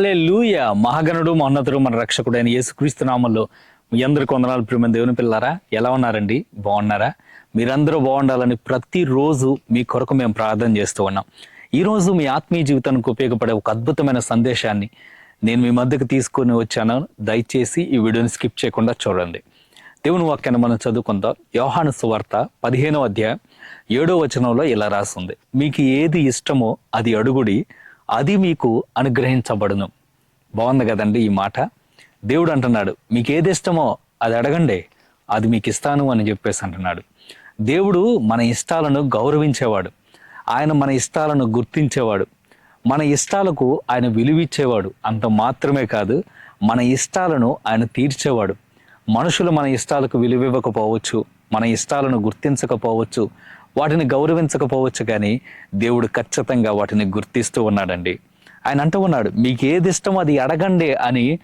హాలే లూయ మహాగణుడు మహోన్నతుడు మన రక్షకుడైన యేసుక్రీస్తు నామంలో మీ అందరికి వందనాలు. ప్రియమైన దేవుని పిల్లారా ఎలా ఉన్నారండి? బాగున్నారా? మీరందరూ బాగుండాలని ప్రతిరోజు మీ కొరకు మేము ప్రార్థన చేస్తూ ఉన్నాం. ఈ రోజు మీ ఆత్మీయ జీవితానికి ఉపయోగపడే ఒక అద్భుతమైన సందేశాన్ని నేను మీ మధ్యకు తీసుకొని వచ్చాను. దయచేసి ఈ వీడియోని స్కిప్ చేయకుండా చూడండి. దేవుని వాక్యాన్ని మనం చదువుకుందాం. యోహాను సువార్త పదిహేనో అధ్యాయం ఏడో వచనంలో ఇలా రాస్తుంది మీకు ఏది ఇష్టమో అది అడుగుడి అది మీకు అనుగ్రహించబడును. బాగుంది కదండి ఈ మాట? దేవుడు అంటున్నాడు మీకు ఏది ఇష్టమో అది అడగండి అది మీకు ఇస్తాను అని చెప్పేసి అంటున్నాడు. దేవుడు మన ఇష్టాలను గౌరవించేవాడు ఆయన మన ఇష్టాలను గుర్తించేవాడు మన ఇష్టాలకు ఆయన విలువిచ్చేవాడు అంత మాత్రమే కాదు మన ఇష్టాలను ఆయన తీర్చేవాడు. మనుషులు మన ఇష్టాలకు విలువివ్వకపోవచ్చు మన ఇష్టాలను గుర్తించకపోవచ్చు వాటిని గౌరవించకపోవచ్చు కానీ దేవుడు ఖచ్చితంగా వాటిని గుర్తిస్తూ ఉన్నాడండి. ఆయన అంటూ ఉన్నాడు మీకు ఏది ఇష్టమో అది అడగండి అని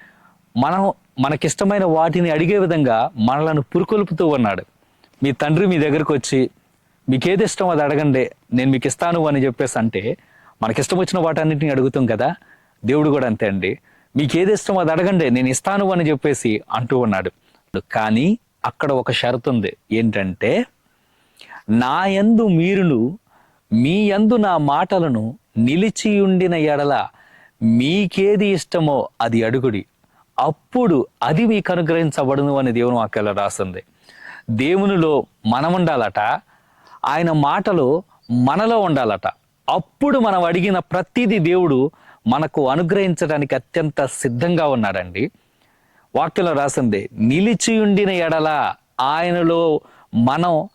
మనం మనకిష్టమైన వాటిని అడిగే విధంగా మనలను పురుకొల్పుతూ ఉన్నాడు. మీ తండ్రి మీ దగ్గరకు వచ్చి మీకు ఏది ఇష్టం అది అడగండి నేను మీకు ఇస్తాను అని చెప్పేసి అంటే మనకిష్టం వచ్చిన వాటన్నిటిని అడుగుతాం కదా దేవుడు కూడా అంతే అండి. మీకు ఏది ఇష్టం అది అడగండి నేను ఇస్తాను అని చెప్పేసి అంటూ ఉన్నాడు. కానీ అక్కడ ఒక షరతు ఉంది. ఏంటంటే నా యందు మీరును మీ యందు నా మాటలను నిలిచియుండిన ఎడల మీకేది ఇష్టమో అది అడుగుడి. అప్పుడు అది మీకు అనుగ్రహించబడును అని దేవుని వాక్యాలో రాస్తుంది దేవునిలో మనం ఉండాలట ఆయన మాటలు మనలో ఉండాలట. అప్పుడు మనం అడిగిన ప్రతిదీ దేవుడు మనకు అనుగ్రహించడానికి అత్యంత సిద్ధంగా ఉన్నాడండి. వాక్యంలో రాసింది నిలిచియుండిన ఎడల ఆయనలో మనం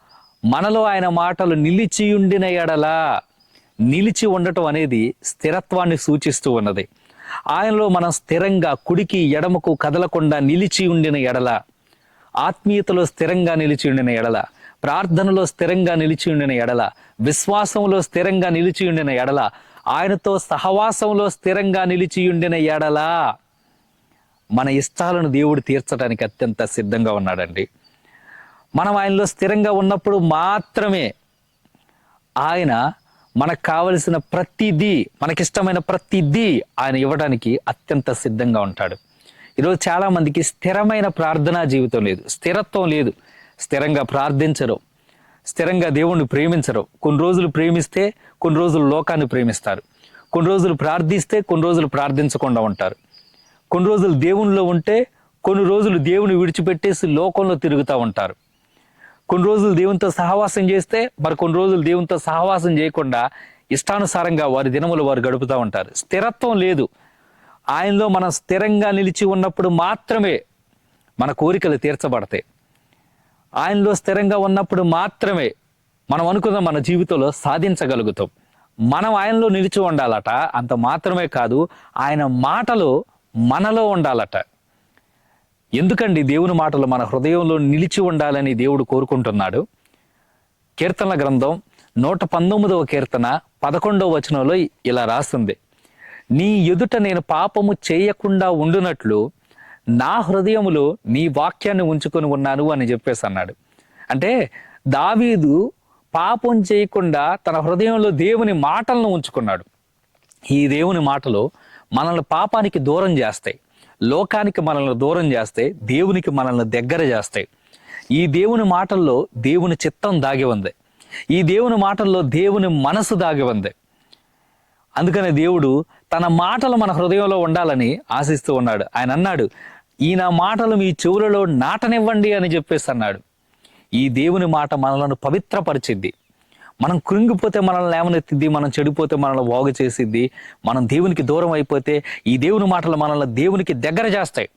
మనలో ఆయన మాటలు నిలిచియుండిన ఎడల నిలిచి ఉండటం అనేది స్థిరత్వాన్ని సూచిస్తూ ఉన్నది. ఆయనలో మనం స్థిరంగా కుడికి ఎడమకు కదలకుండా నిలిచి ఉండిన ఎడల ఆత్మీయతలో స్థిరంగా నిలిచి ఉండిన ఎడల ప్రార్థనలో స్థిరంగా నిలిచి ఉండిన ఎడల విశ్వాసంలో స్థిరంగా నిలిచి ఉండిన ఎడల ఆయనతో సహవాసంలో స్థిరంగా నిలిచి ఉండిన ఎడల మన ఇష్టాలను దేవుడు తీర్చడానికి అత్యంత సిద్ధంగా ఉన్నాడండి. మనం ఆయనలో స్థిరంగా ఉన్నప్పుడు మాత్రమే ఆయన మనకు కావలసిన ప్రతిదీ మనకిష్టమైన ప్రతిదీ ఆయన ఇవ్వడానికి అత్యంత సిద్ధంగా ఉంటాడు. ఈరోజు చాలామందికి స్థిరమైన ప్రార్థనా జీవితం లేదు. స్థిరత్వం లేదు. స్థిరంగా ప్రార్థించరు. స్థిరంగా దేవుణ్ణి ప్రేమించరు. కొన్ని రోజులు ప్రేమిస్తే కొన్ని రోజులు లోకాన్ని ప్రేమిస్తారు. కొన్ని రోజులు ప్రార్థిస్తే కొన్ని రోజులు ప్రార్థించకుండా ఉంటారు. కొన్ని రోజులు దేవునిలో ఉంటే కొన్ని రోజులు దేవుని విడిచిపెట్టేసి లోకంలో తిరుగుతూ ఉంటారు. కొన్ని రోజులు దేవునితో సహవాసం చేస్తే మరి కొన్ని రోజులు దేవునితో సహవాసం చేయకుండా ఇష్టానుసారంగా వారి దినములు వారు గడుపుతూ ఉంటారు. స్థిరత్వం లేదు. ఆయనలో మనం స్థిరంగా నిలిచి ఉన్నప్పుడు మాత్రమే మన కోరికలు తీర్చబడతాయి. ఆయనలో స్థిరంగా ఉన్నప్పుడు మాత్రమే మనం అనుకున్న మన జీవితంలో సాధించగలుగుతాం. మనం ఆయనలో నిలిచి ఉండాలట అంత మాత్రమే కాదు ఆయన మాటలు మనలో ఉండాలట. ఎందుకండి దేవుని మాటలు మన హృదయంలో నిలిచి ఉండాలని దేవుడు కోరుకుంటున్నాడు? కీర్తనల గ్రంథం నూట పంతొమ్మిదవ కీర్తన పదకొండవ వచనంలో ఇలా రాస్తుంది నీ ఎదుట నేను పాపము చేయకుండా ఉండునట్లు నా హృదయములో నీ వాక్యాన్ని ఉంచుకొని ఉన్నాను అని చెప్పేసి అన్నాడు. అంటే దావీదు పాపం చేయకుండా తన హృదయంలో దేవుని మాటలను ఉంచుకున్నాడు. ఈ దేవుని మాటలు మనల్ని పాపానికి దూరం చేస్తాయి. లోకానికి మనల్ని దూరం చేస్తే దేవునికి మనల్ని దగ్గర చేస్తాయి. ఈ దేవుని మాటల్లో దేవుని చిత్తం దాగి ఉంది. ఈ దేవుని మాటల్లో దేవుని మనసు దాగి ఉంది. అందుకనే దేవుడు తన మాటలు మన హృదయంలో ఉండాలని ఆశిస్తూ ఉన్నాడు. ఆయన అన్నాడు ఈయన మాటలు మీ చెవులలో నాటనివ్వండి అని చెప్పేసి అన్నాడు. ఈ దేవుని మాట మనలను పవిత్రపరిచిద్ది. మనం కృంగిపోతే మనల్ని లేవనెత్తిద్ది మనం చెడిపోతే మనల్ని వాగు చేసిద్ది మనం దేవునికి దూరం అయిపోతే ఈ దేవుని మాటలు మనల్ని దేవునికి దగ్గర చేస్తాయి.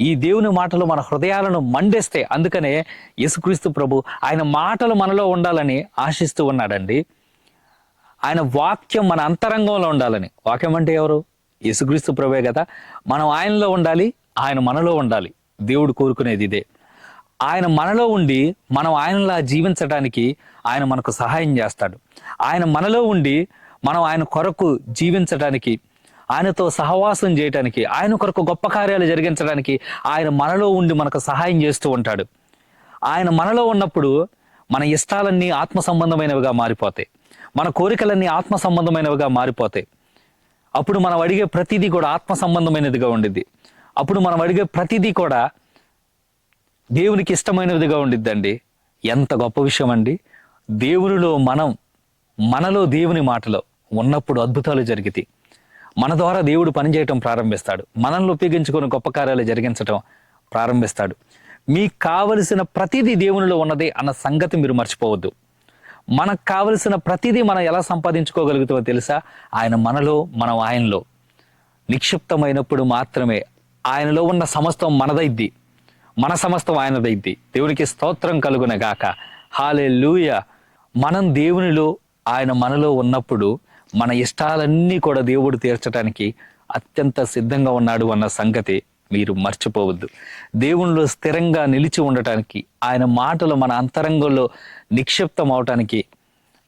ఈ దేవుని మాటలు మన హృదయాలను మండేస్తాయి అందుకనే యేసుక్రీస్తు ప్రభు ఆయన మాటలు మనలో ఉండాలని ఆశిస్తూ ఉన్నాడండి. ఆయన వాక్యం మన అంతరంగంలో ఉండాలని. వాక్యం అంటే ఎవరు? యేసుక్రీస్తు ప్రభే కదా. మనం ఆయనలో ఉండాలి ఆయన మనలో ఉండాలి. దేవుడు కోరుకునేది ఇదే. ఆయన మనలో ఉండి మనం ఆయనలా జీవించడానికి ఆయన మనకు సహాయం చేస్తాడు. ఆయన మనలో ఉండి మనం ఆయన కొరకు జీవించడానికి ఆయనతో సహవాసం చేయటానికి ఆయన కొరకు గొప్ప కార్యాలు జరిగించడానికి ఆయన మనలో ఉండి మనకు సహాయం చేస్తూ ఉంటాడు. ఆయన మనలో ఉన్నప్పుడు మన ఇష్టాలన్నీ ఆత్మ సంబంధమైనవిగా మారిపోతాయి. మన కోరికలన్నీ ఆత్మ సంబంధమైనవిగా మారిపోతాయి. అప్పుడు మనం అడిగే ప్రతిదీ కూడా ఆత్మ సంబంధమైనదిగా ఉండిద్ది. అప్పుడు మనం అడిగే ప్రతిదీ కూడా దేవునికి ఇష్టమైనదిగా ఉండిద్దండి. ఎంత గొప్ప విషయం అండి దేవునిలో మనం మనలో దేవుని మాటలో ఉన్నప్పుడు అద్భుతాలు జరిగితే మన ద్వారా దేవుడు పనిచేయటం ప్రారంభిస్తాడు. మనల్ని ఉపయోగించుకొని గొప్ప కార్యాలు జరిగించటం ప్రారంభిస్తాడు. మీకు కావలసిన ప్రతిదీ దేవునిలో ఉన్నది అన్న సంగతి మీరు మర్చిపోవద్దు. మనకు కావలసిన ప్రతిదీ మనం ఎలా సంపాదించుకోగలుగుతామో తెలుసా? ఆయన మనలో మనం ఆయనలో. నిక్షిప్తమైనప్పుడు మాత్రమే ఆయనలో ఉన్న సమస్తం మనదైద్ది. మన సమస్తం ఆయనదైతే దేవునికి స్తోత్రం కలుగున గాక హాలే మనం దేవునిలో ఆయన మనలో ఉన్నప్పుడు మన ఇష్టాలన్నీ కూడా దేవుడు తీర్చడానికి అత్యంత సిద్ధంగా ఉన్నాడు అన్న సంగతి మీరు మర్చిపోవద్దు. దేవునిలో స్థిరంగా నిలిచి ఉండటానికి ఆయన మాటలు మన అంతరంగంలో నిక్షిప్తం అవటానికి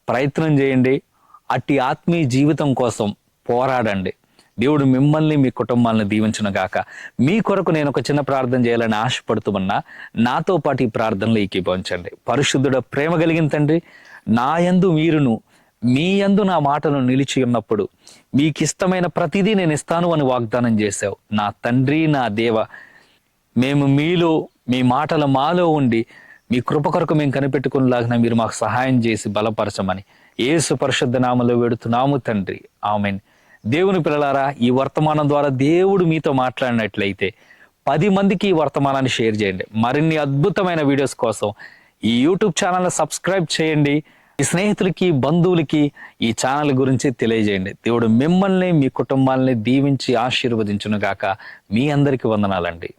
ప్రయత్నం చేయండి. అట్టి ఆత్మీయ జీవితం కోసం పోరాడండి. దేవుడు మిమ్మల్ని మీ కుటుంబాలను దీవించును గాక. మీ కొరకు నేను ఒక చిన్న ప్రార్థన చేయాలని ఆశపడుతూ ఉన్నా నాతో పాటు ఈ ప్రార్థనలు ఏకీభవించండి. పరిశుద్ధుడ ప్రేమ కలిగిన తండ్రి నా యందు మీరును మీ యందు నా మాటను నిలిచి ఉన్నప్పుడు మీకు ఇష్టమైన ప్రతిదీ నేను ఇస్తాను అని వాగ్దానం చేశావు. నా తండ్రి నా దేవ మేము మీలో మీ మాటల మాలో ఉండి మీ కృప కొరకు మేము కనిపెట్టుకునేలాగిన మీరు మాకు సహాయం చేసి బలపరచమని. ఏసు పరిశుద్ధ నామలో వెడుతున్నాము తండ్రి. ఆమెన్. దేవుని పిల్లలారా ఈ వర్తమానం ద్వారా దేవుడు మీతో మాట్లాడినట్లయితే పది మందికి ఈ వర్తమానాన్ని షేర్ చేయండి. మరిన్ని అద్భుతమైన వీడియోస్ కోసం ఈ యూట్యూబ్ ఛానల్ని సబ్స్క్రైబ్ చేయండి. మీ స్నేహితులకి బంధువులకి ఈ ఛానల్ గురించి తెలియజేయండి. దేవుడు మిమ్మల్ని మీ కుటుంబాలని దీవించి ఆశీర్వదించును గాక మీ అందరికీ వందనాలండి.